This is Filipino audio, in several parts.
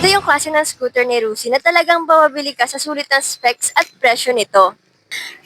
Ito yung klase ng scooter ni Rusi na talagang mababili ka sa sulit ng specs at presyo nito.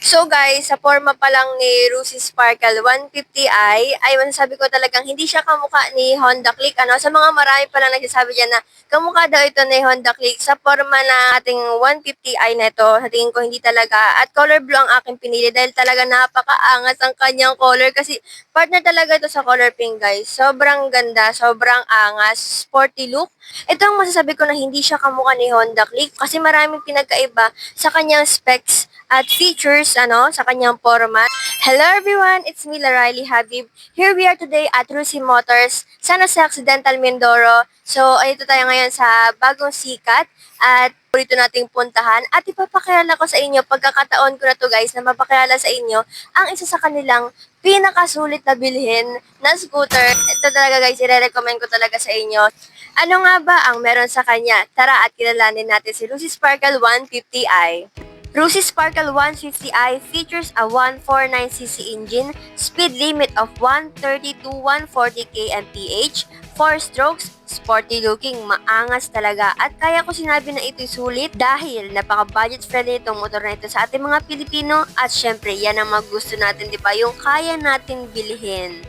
So guys, sa forma pa lang ni Rusi Sparkle 150i, ay masasabi ko talagang hindi siya kamukha ni Honda Click. Ano? Sa mga marami pa lang nagsasabi dyan na kamukha daw ito ni Honda Click. Sa forma na ating 150i na ito, sa tingin ko hindi talaga. At color blue ang aking pinili dahil talaga napakaangas ang kanyang color kasi partner talaga ito sa color pink guys. Sobrang ganda, sobrang angas, sporty look. Ito ang masasabi ko na hindi siya kamukha ni Honda Click kasi maraming pinagkaiba sa kanyang specs at features ano sa kanyang format. Hello everyone, it's me Riley Habib. Here we are today at Rusi Motors, San Jose Occidental Mindoro. So, ayito tayo ngayon sa bagong sikat at dito nating puntahan at ipapakilala ko sa inyo pagkakataon ko na to guys na mapakilala sa inyo ang isa sa kanilang pinakasulit na bilhin na scooter. Ito talaga guys, i-recommend ko talaga sa inyo. Ano nga ba ang meron sa kanya? Tara at kilalanin natin si Lucy Sparkle 150i. Rusi Sparkle 150i features a 149cc engine, speed limit of 130 to 140 kmph, 4 strokes, sporty looking, maangas talaga. At kaya ko sinabi na ito'y sulit dahil napaka-budget friendly itong motor na ito sa ating mga Pilipino at syempre yan ang magusto natin, di ba? Yung kaya nating bilhin.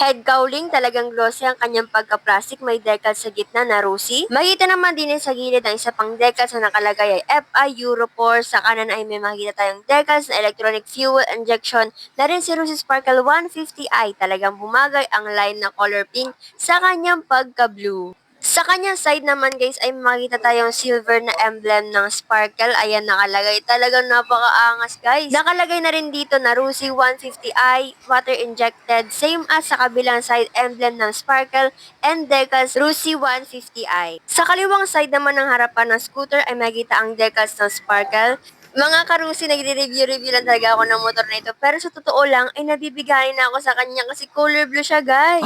Head cowling, talagang glossy ang kanyang pagka-plastic. May decal sa gitna na rosy. Makita naman din sa gilid ang isa pang decal sa nakalagay ay FI Euro 4. Sa kanan ay may makita tayong decals na electronic fuel injection na rin si Rosy Sparkle 150i. Talagang bumagay ang line na color pink sa kanyang pagka-blue. Sa kanyang side naman guys ay makita tayong silver na emblem ng Sparkle. Ayan nakalagay. Talagang napakaangas guys. Nakalagay na rin dito na Rusi 150i water injected. Same as sa kabilang side emblem ng Sparkle and decals Rusi 150i. Sa kaliwang side naman ng harapan ng scooter ay makita ang decals ng Sparkle. Mga karusi, nagre-review-review lang talaga ako ng motor na ito. Pero sa totoo lang, ay nabibigay na ako sa kanya kasi color blue siya, guys.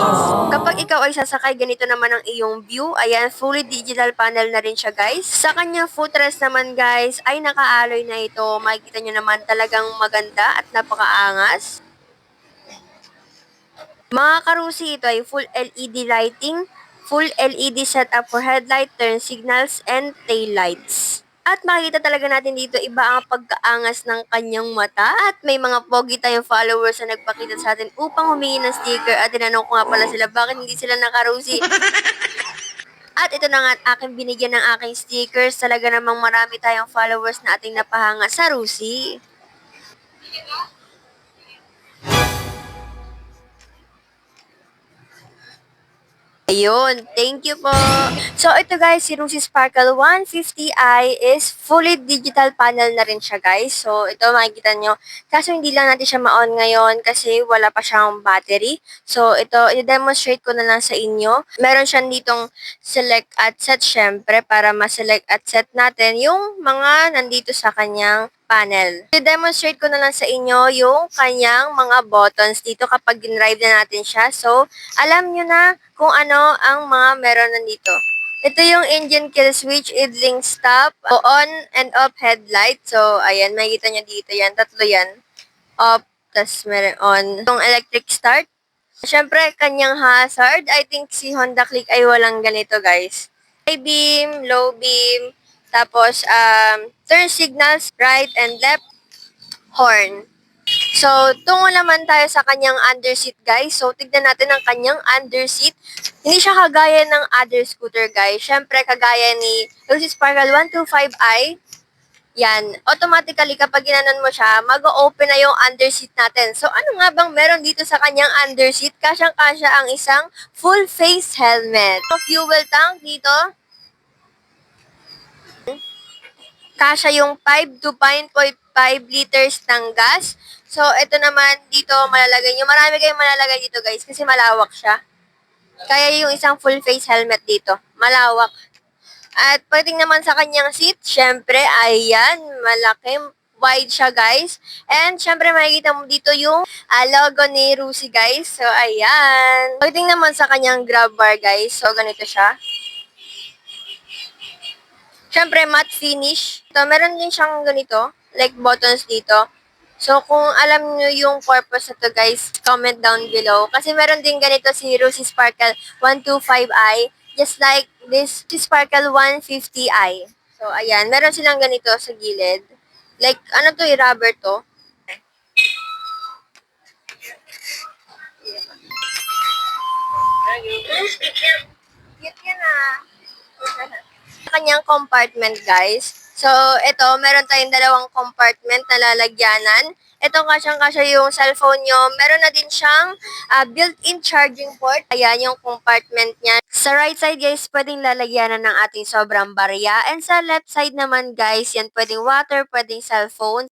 Kapag ikaw ay sasakay, ganito naman ang iyong view. Ayan, fully digital panel na rin siya, guys. Sa kanyang footrest naman, guys, ay naka-alloy na ito. Makikita nyo naman talagang maganda at napakaangas. Mga karusi, ito ay full LED lighting, full LED setup for headlight, turn signals, and tail lights. At makikita talaga natin dito iba ang pagkaangas ng kanyang mata at may mga pogi tayong followers na nagpakita sa atin upang humingi ng sticker at tinanong ko nga pala sila bakit hindi sila nakarusi. At ito na nga at aking binigyan ng aking stickers. Talaga namang marami tayong followers na ating napahanga sa Rusi. Ayun, thank you po. So ito guys, si Rusi Sparkle 150i is fully digital panel na rin siya guys. So ito makikita nyo. Kaso hindi lang natin siya ma-on ngayon kasi wala pa siyang battery. So ito, i-demonstrate ko na lang sa inyo. Meron siya ditong select at set syempre para ma-select at set natin yung mga nandito sa kanyang panel. I-demonstrate ko na lang sa inyo yung kanyang mga buttons dito kapag ginrive na natin siya. So, alam nyo na kung ano ang mga meron nandito. Ito yung engine kill switch, idling stop, on and off headlight. So, ayan, makikita nyo dito yan. Tatlo yan. Off, tas meron on. Itong electric start. Siyempre, kanyang hazard. I think si Honda Click ay walang ganito, guys. High beam, low beam, tapos, um, turn signals, right and left, horn. So, tungo naman tayo sa kanyang underseat, guys. So, tignan natin ang kanyang underseat. Hindi siya kagaya ng other scooter, guys. Siyempre, kagaya ni Lucy Sparkle 125i, yan, automatically kapag ginanon mo siya, mag-open na yung underseat natin. So, ano nga bang meron dito sa kanyang underseat? Kasyang-kasya ang isang full face helmet. So, fuel tank dito, kasya yung 5 to 5.5 liters ng gas. So, ito naman dito malalagay nyo. Marami kayong malalagay dito guys kasi malawak siya. Kaya yung isang full face helmet dito. Malawak. At pwedeng naman sa kanyang seat, syempre, ayan, malaki, wide siya guys. And syempre makikita mo dito yung uh, logo ni Rusi guys. So, ayan. Pwedeng naman sa kanyang grab bar guys. So, ganito siya. Siyempre, matte finish. So, meron din siyang ganito, like buttons dito. So, kung alam nyo yung purpose na to, guys, comment down below. Kasi meron din ganito si Rosy Sparkle 125i, just like this Sparkle 150i. So, ayan, meron silang ganito sa gilid. Like, ano to, eh, rubber to. Kanyang compartment, guys. So, ito, meron tayong dalawang compartment na lalagyanan. Ito kasyang-kasya yung cellphone nyo. Meron na din siyang ah, built-in charging port. Ayan yung compartment niya. Sa right side, guys, pwedeng lalagyanan ng ating sobrang barya. And sa left side naman, guys, yan pwedeng water, pwedeng cellphone.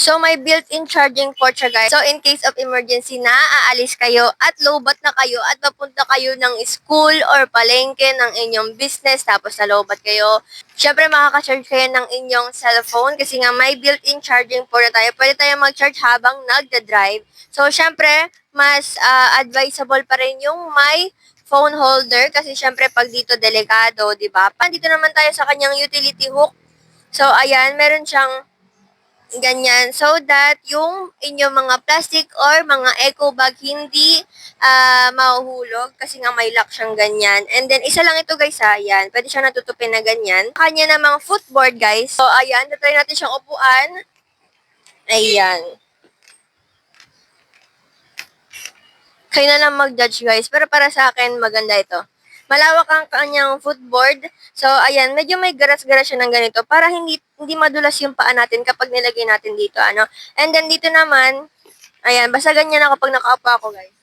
So, may built-in charging port siya, guys. So, in case of emergency na, aalis kayo at lowbat na kayo at papunta kayo ng school or palengke ng inyong business tapos na lowbat kayo. Siyempre, makaka-charge kayo ng inyong cellphone kasi nga may built-in charging port na tayo. Pwede tayo mag-charge habang nagda-drive. So, siyempre, mas ah, advisable pa rin yung may phone holder kasi syempre pag dito delikado, 'di ba? Pandito naman tayo sa kanyang utility hook. So ayan, meron siyang ganyan so that yung inyong mga plastic or mga eco bag hindi ah mahuhulog kasi nga may lock siyang ganyan. And then isa lang ito guys ha, ayan. Pwede siya natutupin na ganyan. Kanya namang footboard guys. So ayan, try natin siyang upuan. Ayan. Kayo na lang mag-judge guys. Pero para sa akin, maganda ito. Malawak ang kanyang footboard. So, ayan, medyo may garas-garas siya ng ganito para hindi hindi madulas yung paa natin kapag nilagay natin dito, ano. And then dito naman, ayan, basta ganyan ako pag nakaupo ako, guys.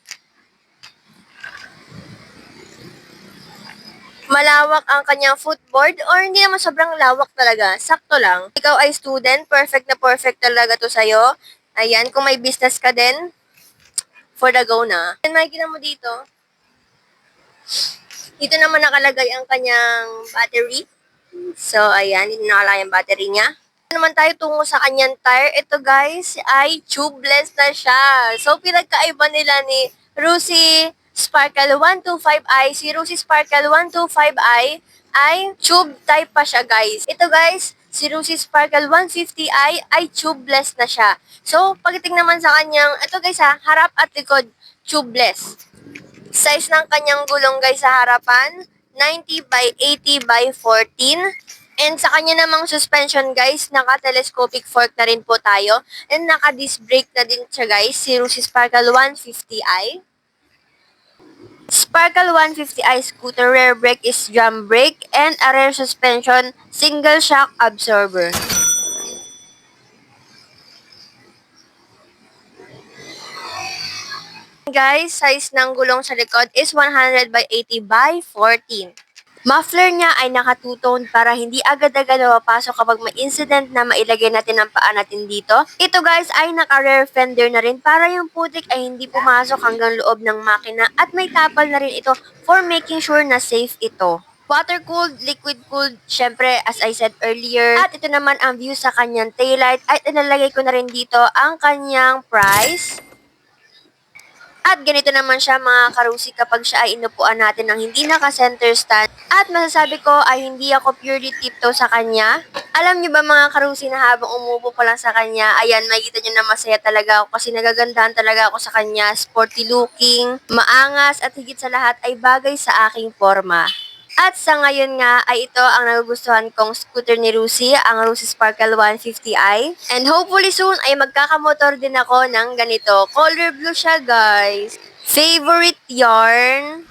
Malawak ang kanyang footboard or hindi naman sobrang lawak talaga. Sakto lang. Ikaw ay student, perfect na perfect talaga to sa'yo. Ayan, kung may business ka din, for the go na. And makikita mo dito, dito naman nakalagay ang kanyang battery. So, ayan, dito nakalagay ang battery niya. Ano naman tayo tungo sa kanyang tire. Ito guys, ay tubeless na siya. So, pinagkaiba nila ni Rusi Sparkle 125i. Si Rusi Sparkle 125i ay tube type pa siya guys. Ito guys, si Rusi Sparkle 150i ay tubeless na siya. So, pagdating naman sa kanyang, ito guys ha, harap at likod, tubeless. Size ng kanyang gulong guys sa harapan, 90 by 80 by 14. And sa kanya namang suspension guys, naka-telescopic fork na rin po tayo. And naka-disc brake na din siya guys, si Rusi Sparkle 150i. Sparkle 150i scooter rear brake is drum brake and a rear suspension single shock absorber. Guys, size ng gulong sa likod is 100 by 80 by 14. Muffler niya ay naka-two-tone para hindi agad-agad mapasok kapag may incident na mailagay natin ang paa natin dito. Ito guys ay naka-rear fender na rin para yung putik ay hindi pumasok hanggang loob ng makina at may tapal na rin ito for making sure na safe ito. Water-cooled, liquid-cooled, syempre as I said earlier. At ito naman ang view sa kanyang taillight at inalagay ko na rin dito ang kanyang price. At ganito naman siya mga karusi kapag siya ay inupuan natin ng hindi naka-center stand. At masasabi ko ay hindi ako purely tiptoe sa kanya. Alam niyo ba mga karusi na habang umupo pa lang sa kanya, ayan, makikita niyo na masaya talaga ako kasi nagagandahan talaga ako sa kanya. Sporty looking, maangas at higit sa lahat ay bagay sa aking forma. At sa ngayon nga ay ito ang nagugustuhan kong scooter ni Rusi, ang Rusi Sparkle 150i. And hopefully soon ay magkakamotor din ako ng ganito. Color blue siya guys. Favorite yarn?